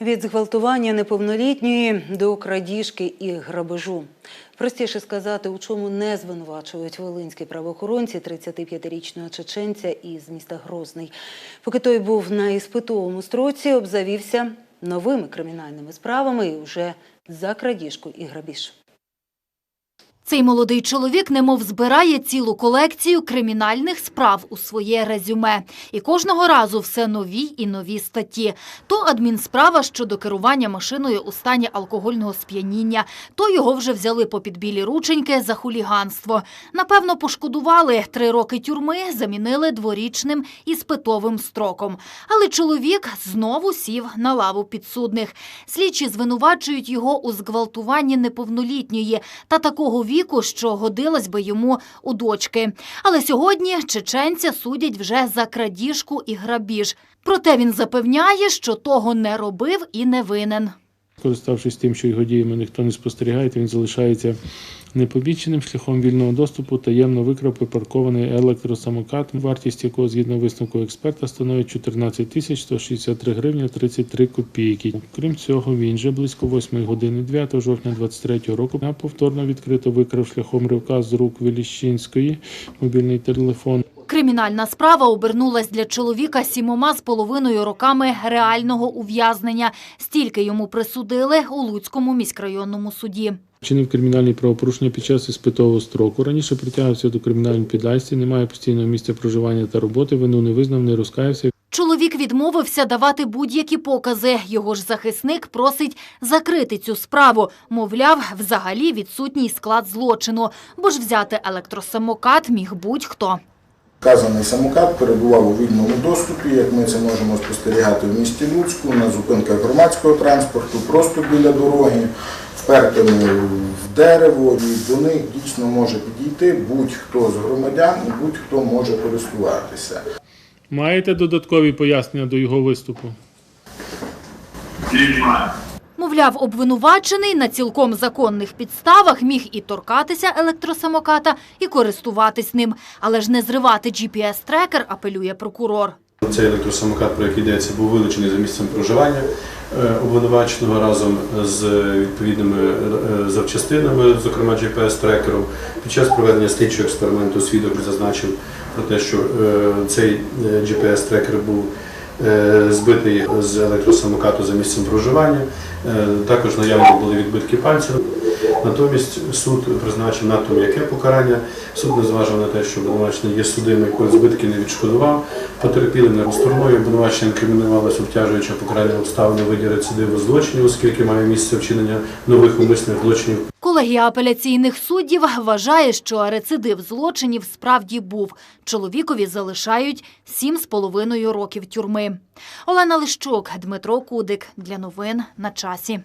Від зґвалтування неповнолітньої до крадіжки і грабежу. Простіше сказати, у чому не звинувачують волинські правоохоронці 35-річного чеченця із міста Грозний. Поки той був на іспитовому строці, обзавівся новими кримінальними справами і вже за крадіжку і грабіж. Цей молодий чоловік немов збирає цілу колекцію кримінальних справ у своє резюме. І кожного разу все нові і нові статті. То адмінсправа щодо керування машиною у стані алкогольного сп'яніння, то його вже взяли по підбілі рученьки за хуліганство. Напевно, пошкодували. Три роки тюрми замінили дворічним іспитовим строком. Але чоловік знову сів на лаву підсудних. Слідчі звинувачують його у зґвалтуванні неповнолітньої та такого віку, що годилось би йому у дочки. Але сьогодні чеченця судять вже за крадіжку і грабіж. Проте він запевняє, що того не робив і не винен. Користавшись тим, що його діями ніхто не спостерігає, він залишається непобіченим шляхом вільного доступу, таємно викрав припаркований електросамокат, вартість якого, згідно висновку експерта, становить 14 тисяч 163 гривні 33 копійки. Крім цього, він же близько 8 години 9 жовтня 23 року на повторно відкрито викрав шляхом ривка з рук Веліщинської мобільний телефон. Кримінальна справа обернулась для чоловіка сімома з половиною роками реального ув'язнення. Стільки йому присудили у Луцькому міськрайонному суді. Чинив кримінальні правопорушення під час іспитового строку. Раніше притягався до кримінальної підласті, не має постійного місця проживання та роботи, вину не визнав, не розкаявся. Чоловік відмовився давати будь-які покази. Його ж захисник просить закрити цю справу. Мовляв, взагалі відсутній склад злочину, бо ж взяти електросамокат міг будь-хто. Вказаний самокат перебував у вільному доступі, як ми це можемо спостерігати в місті Луцьку, на зупинках громадського транспорту, просто біля дороги, впертими в дерево. І до них дійсно може підійти будь-хто з громадян і будь-хто може користуватися. Маєте додаткові пояснення до його виступу? Мовляв, обвинувачений на цілком законних підставах міг і торкатися електросамоката, і користуватись ним. Але ж не зривати GPS-трекер, апелює прокурор. Цей електросамокат, про який йдеться, був вилучений за місцем проживання е, обвинуваченого разом з відповідними е, запчастинами, зокрема GPS-трекером. Під час проведення слідчого експерименту свідок зазначив про те, що е, цей GPS-трекер був збитий з електросамокату за місцем проживання. Е, Також наявні були відбитки пальців. Натомість суд призначив надто м'яке покарання. Суд не зважив на те, що обвинувачений є судимий, коли збитки не відшкодував. Потерпілим не стороною обвинуваченням кримінувалося обтяжуюча покарання обставини виді рецидиву злочинів, оскільки має місце вчинення нових умисних злочинів Колегія апеляційних суддів вважає, що рецидив злочинів справді був. Чоловікові залишають сім з половиною років тюрми. Олена Лищук, Дмитро Кудик. Для новин на часі.